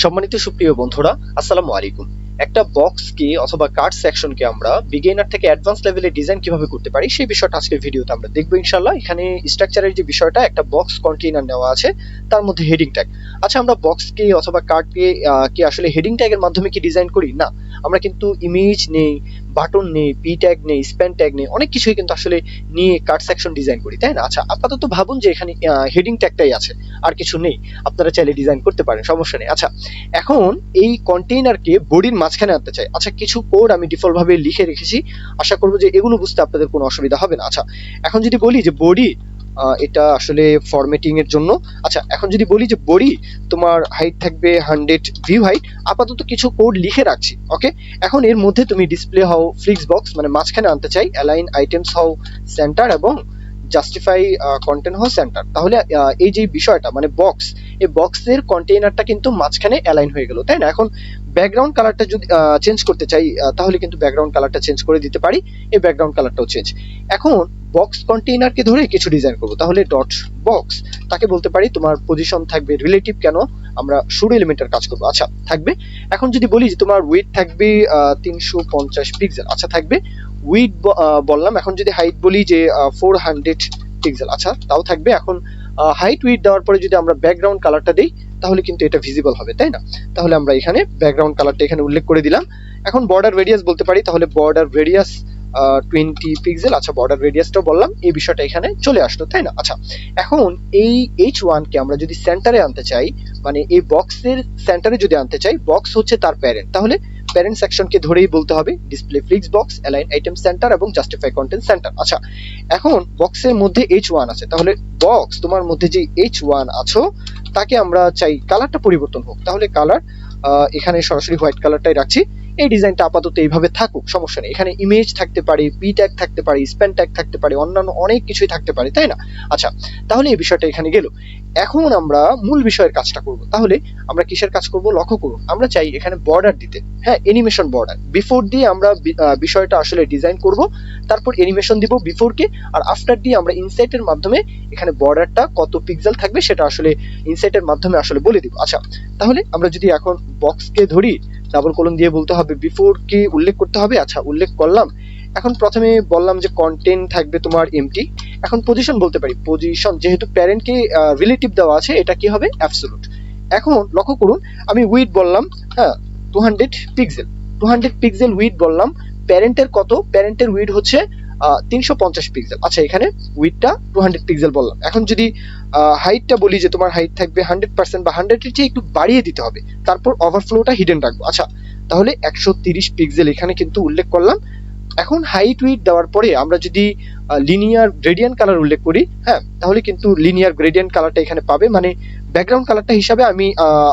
সম্মানিত সুপ্রিয় বন্ধুরা, আসসালামু আলাইকুম। একটা বক্সকে অথবা কার্ড সেকশনকে আমরা বিগিনার থেকে অ্যাডভান্স লেভেলে ডিজাইন কীভাবে করতে পারি, সেই বিষয়টা আজকের ভিডিওতে আমরা দেখব ইনশাল্লাহ এখানে স্ট্রাকচারের যে বিষয়টা, একটা বক্স কন্টেইনার নেওয়া আছে, তার মধ্যে হেডিং ট্যাগ আচ্ছা আমরা বক্সকে অথবা কার্ডকে কি আসলে হেডিং ট্যাগের মাধ্যমে কি ডিজাইন করি? না, আমরা কিন্তু ইমেজ নেই বাটন নেই পি ট্যাগ নেই স্প্যান ট্যাগ নেই, অনেক কিছুই কিন্তু আসলে নিয়ে কার্ড সেকশন ডিজাইন করি, তাই না? আচ্ছা আপাতত ভাবুন যে এখানে হেডিং ট্যাগটাই আছে, আর কিছু নেই, আপনারা চাইলে ডিজাইন করতে পারেন, সমস্যা নেই। আচ্ছা এখন এই কন্টেইনারকে বডির মাঝখানে আনতে চাই। আচ্ছা কিছু কোড আমি ডিফল্টভাবে লিখে রেখেছি, আশা করব যে এগুলো বুঝতে আপনাদের কোনো অসুবিধা হবে না। আচ্ছা এখন যদি বলি যে বডি এটা আসলে ফরম্যাটিং এর জন্য। আচ্ছা এখন যদি বলি যে বডি, তোমার হাইট থাকবে হান্ড্রেড ভিউ হাইট আপাতত কিছু কোড লিখে রাখছি ওকে এখন এর মধ্যে তুমি ডিসপ্লে হও ফ্লিক্স বক্স মানে মাঝখানে আনতে চাই অ্যালাইন আইটেমস হও সেন্টার এবং জাস্টিফাই কন্টেন্ট হোস সেন্টার তাহলে এই যে বিষয়টা মানে বক্স এই বক্সের কন্টেইনারটা কিন্তু মাঝখানে অ্যালাইন হয়ে গেল, তাই না? এখন ব্যাকগ্রাউন্ড কালারটা যদি চেঞ্জ করতে চাই তাহলে কিন্তু ব্যাকগ্রাউন্ড কালারটা চেঞ্জ করে দিতে পারি, এই ব্যাকগ্রাউন্ড কালারটাও চেঞ্জ এখন বক্স কন্টেইনারকে ধরে কিছু ডিজাইন করব, তাহলে ডট বক্স তাকে বলতে পারি তোমার পজিশন থাকবে রিলেটিভ কেন? আমরা শুরু এলিমেন্টের কাজ করব। আচ্ছা থাকবে? এখন যদি বলি যে তোমার উইথ থাকবে তিনশো পঞ্চাশ পিক্সেল আচ্ছা থাকবে? উইথ বললাম, এখন যদি হাইট বলি যে ফোর হান্ড্রেড পিক্সেল আচ্ছা তাও থাকবে। এখন হাইট উইথ দেওয়ার পরে যদি আমরা ব্যাকগ্রাউন্ড কালারটা দিই, তাহলে কিন্তু এটা ভিজিবল হবে, তাই না? তাহলে আমরা এখানে ব্যাকগ্রাউন্ড কালারটা এখানে উল্লেখ করে দিলাম। এখন বর্ডার রেডিয়াস বলতে পারি, তাহলে বর্ডার রেডিয়াস টোয়েন্টি পিক্সেল আচ্ছা বর্ডার রেডিয়াসটাও বললাম, এই বিষয়টা এখানে চলে আসলো, তাই না? আচ্ছা এখন এই এইচ ওয়ানকে আমরা যদি সেন্টারে আনতে চাই মানে এই বক্সের সেন্টারে যদি আনতে চাই বক্স হচ্ছে তার প্যারেন্ট তাহলে প্যারেন্ট সেকশনকে ধরেই বলতে হবে display flex box align item centre এবং জাস্টিফাই কন্টেন্ট সেন্টার আচ্ছা এখন বক্সের মধ্যে এইচ ওয়ান আছে, তাহলে বক্স তোমার মধ্যে যে এইচ ওয়ান আছো, তাকে আমরা চাই কালারটা পরিবর্তন হোক, তাহলে কালার এখানে সরাসরি হোয়াইট কালারটাই রাখছি এই ডিজাইনটা আপাতত এইভাবে থাকুক, সমস্যা নেই। এখানে ইমেজ থাকতে পারে পি ট্যাগ থাকতে পারে স্প্যান ট্যাগ থাকতে পারে, অন্যান্য অনেক কিছুই থাকতে পারে, তাই না? আচ্ছা তাহলে এই বিষয়টা এখানে গেল। এখন আমরা মূল বিষয়ের কাজটা করব। তাহলে আমরা কিসের কাজ করব? লক্ষ্য করুন, আমরা চাই এখানে বর্ডার দিতে। হ্যাঁ এনিমেশন বর্ডার বিফোর দিয়ে আমরা বিষয়টা আসলে ডিজাইন করব, তারপর এনিমেশন দিব বিফোরকে আর আফটার দিয়ে আমরা ইনসাইটের মাধ্যমে এখানে বর্ডারটা কত পিক্সেল থাকবে সেটা আসলে ইনসাইটের মাধ্যমে আসলে বলে দিব। আচ্ছা তাহলে আমরা যদি এখন বক্সকে ধরি ডাবল কলন দিয়ে বলতে হবে বিফোর কি উল্লেখ করতে হবে? আচ্ছা উল্লেখ করলাম। এখন প্রথমে বললাম যে কন্টেন্ট থাকবে তোমার এমটি এখন পজিশন বলতে পারি। পজিশন যেহেতু প্যারেন্টকে রিলেটিভ দেওয়া আছে, এটা কি হবে? অ্যাবসোলুট এখন লক্ষ্য করুন, আমি উইড বললাম হ্যাঁ two hundred pixel two hundred pixel width বললাম। প্যারেন্টের কত? প্যারেন্টের উইড হচ্ছে তিনশো পঞ্চাশ পিক্সেল আচ্ছা এখানে উইথটা টু হান্ড্রেড পিক্সেল বললাম। এখন যদি হাইটটা বলি যে তোমার হাইট থাকবে হান্ড্রেড পার্সেন্ট বা হান্ড্রেডের চেয়ে একটু বাড়িয়ে দিতে হবে, তারপর ওভারফ্লোটা হিডেন রাখব। আচ্ছা তাহলে একশো তিরিশ পিক্সেল এখানে কিন্তু উল্লেখ করলাম। এখন হাইট উইথ দেওয়ার পরে আমরা যদি লিনিয়ার গ্রেডিয়ান কালার উল্লেখ করি হ্যাঁ তাহলে কিন্তু লিনিয়ার গ্রেডিয়ান কালারটা এখানে পাবে। মানে ব্যাকগ্রাউন্ড কালারটা হিসাবে আমি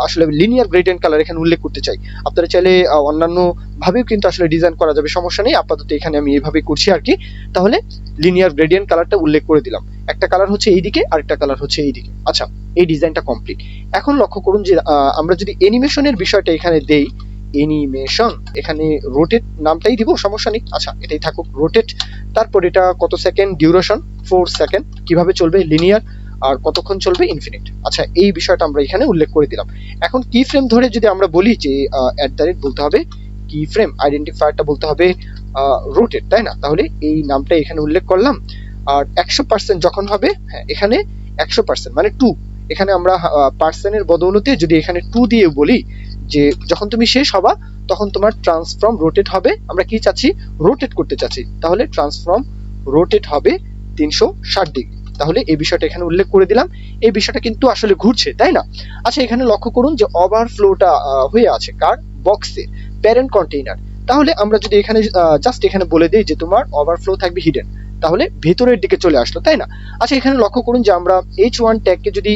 আসলে লিনিয়ার গ্রেডিয়েন্ট কালার এখানে উল্লেখ করতে চাই। আপনারা চাইলে অন্যান্য ভাবেও কিন্তু আসলে ডিজাইন করা যাবে, সমস্যা নেই। আপাতত এখানে আমি এইভাবে করছি আর কি। তাহলে লিনিয়ার গ্রেডিয়েন্ট কালারটা উল্লেখ করে দিলাম। একটা কালার হচ্ছে এইদিকে, আরেকটা কালার হচ্ছে এইদিকে। আচ্ছা এই ডিজাইনটা কমপ্লিট এখন লক্ষ্য করুন যে আমরা যদি অ্যানিমেশনের বিষয়টা এখানে দেই অ্যানিমেশন এখানে রোটেট নামটাই দিব, সমস্যা নেই। আচ্ছা এটাই থাকুক রোটেট তারপর এটা কত সেকেন্ড ডিউরেশন ফোর সেকেন্ড কীভাবে চলবে? লিনিয়ার আর কতক্ষণ চলবে? ইনফিনিট আচ্ছা এই বিষয়টা আমরা এখানে উল্লেখ করে দিলাম। এখন কি ফ্রেম ধরে যদি আমরা বলি যে অ্যাট দ্য রেট বলতে হবে কি ফ্রেম আইডেন্টিফায়ারটা বলতে হবে রোটেট তাই না? তাহলে এই নামটা এখানে উল্লেখ করলাম। আর একশো পার্সেন্ট যখন হবে হ্যাঁ এখানে একশো পার্সেন্ট মানে টু এখানে আমরা পার্সেন্টের বদৌলতে যদি এখানে টু দিয়ে বলি যে যখন তুমি শেষ হবা, তখন তোমার ট্রান্সফর্ম রোটেট হবে। আমরা কি চাচ্ছি? রোটেট করতে চাচ্ছি। তাহলে ট্রান্সফর্ম রোটেট হবে তিনশো ষাট ডিগ্রি তাহলে এই বিষয়টা এখানে উল্লেখ করে দিলাম। এই বিষয়টা কিন্তু আসলে ঘুরছে, তাই না? আচ্ছা এখানে লক্ষ্য করুন যে ওভারফ্লোটা হয়ে আছে কার? বক্সে প্যারেন্ট কন্টেইনার তাহলে আমরা যদি এখানে জাস্ট এখানে বলে দিই যে তোমার ওভারফ্লো থাকবে হিডেন তাহলে ভেতরের দিকে চলে আসলো, তাই না? আচ্ছা এখানে লক্ষ্য করুন যে আমরা এইচ ওয়ান ট্যাগকে যদি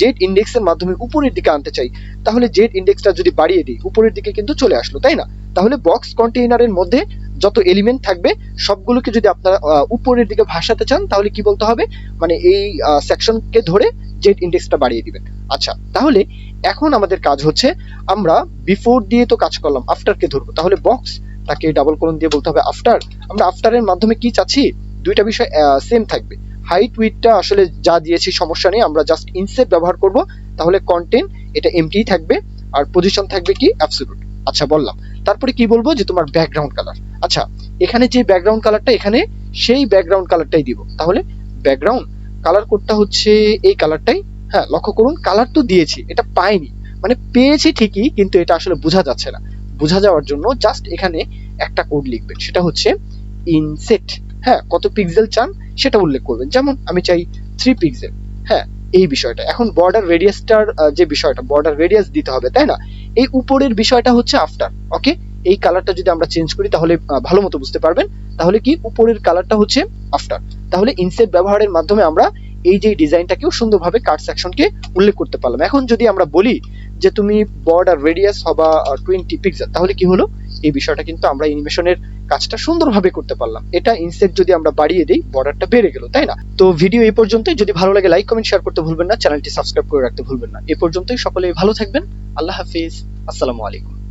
জেড ইন্ডেক্সের মাধ্যমে উপরের দিকে আনতে চাই, তাহলে জেড ইন্ডেক্সটা যদি বাড়িয়ে দিই, উপরের দিকে কিন্তু চলে আসলো, তাই না? তাহলে বক্স কন্টেইনারের মধ্যে যত এলিমেন্ট থাকবে, সবগুলোকে যদি আপনারা উপরের দিকে ভাসাতে চান, তাহলে কি বলতে হবে? মানে এই সেকশনকে ধরে জেড ইন্ডেক্সটা বাড়িয়ে দিবেন। আচ্ছা তাহলে এখন আমাদের কাজ হচ্ছে আমরা বিফোর দিয়ে তো কাজ করলাম আফটারকে ধরবো। তাহলে বক্স তাকে ডাবল কোলন দিয়ে বলতে হবে আফটার আমরা আফটারের মাধ্যমে কি চাচ্ছি? দুইটা বিষয় সেম থাকবে। হাইট উইথটা আসলে যা দিয়েছি সমস্যা নেই, আমরা জাস্ট ইনসেট ব্যবহার করব। তাহলে কন্টেন্ট এটা এমটি থাকবে, আর পজিশন থাকবে কি? অ্যাবসলিউট আচ্ছা বললাম। তারপরে কি বলব? যে তোমার ব্যাকগ্রাউন্ড কালার আচ্ছা এখানে যে ব্যাকগ্রাউন্ড কালারটা এখানে সেই ব্যাকগ্রাউন্ড কালারটাই দিব। তাহলে ব্যাকগ্রাউন্ড কালার কোডটা হচ্ছে এই কালারটাই হ্যাঁ লক্ষ্য করুন কালার তো দিয়েছি, এটা পাইনি। মানে পেয়েছি ঠিকই, কিন্তু এটা আসলে বোঝা যাচ্ছে না। বোঝা যাওয়ার জন্য জাস্ট এখানে একটা কোড লিখবেন, সেটা হচ্ছে ইনসেট হ্যাঁ কত পিক্সেল চান সেটা উল্লেখ করবেন। যেমন আমি চাই থ্রি পিক্সেল হ্যাঁ এই বিষয়টা। এখন বর্ডার রেডিয়াসটার যে বিষয়টা বর্ডার রেডিয়াস দিতে হবে, তাই না? এই উপরের বিষয়টা হচ্ছে আফটার ওকে এই কালারটা যদি আমরা চেঞ্জ করি, তাহলে ভালো মতো বুঝতে পারবেন। তাহলে কি? উপরের কালারটা হচ্ছে আফটার তাহলে ইনসেট ব্যবহারের মাধ্যমে আমরা এই যে ডিজাইনটাকেও সুন্দরভাবে কাট সেকশনকে উল্লেখ করতে পারলাম। এখন যদি আমরা বলি যে তুমি বর্ডার রেডিয়াস হবা টোয়েন্টি পিক্সেল তাহলে কি হলো? এই বিষয়টা কিন্তু আমরা অ্যানিমেশনের কাজটা সুন্দরভাবে করতে পারলাম। এটা ইনসেট যদি আমরা বাড়িয়ে দিই বর্ডারটা বেড়ে গেল, তাই না? তো ভিডিও এই পর্যন্তই। যদি ভালো লাগে লাইক কমেন্ট শেয়ার করতে ভুলবেন না। চ্যানেলটি সাবস্ক্রাইব করে রাখতে ভুলবেন না। এ পর্যন্তই। সকলে ভালো থাকবেন। আল্লাহ হাফিজ। আসসালামু আলাইকুম।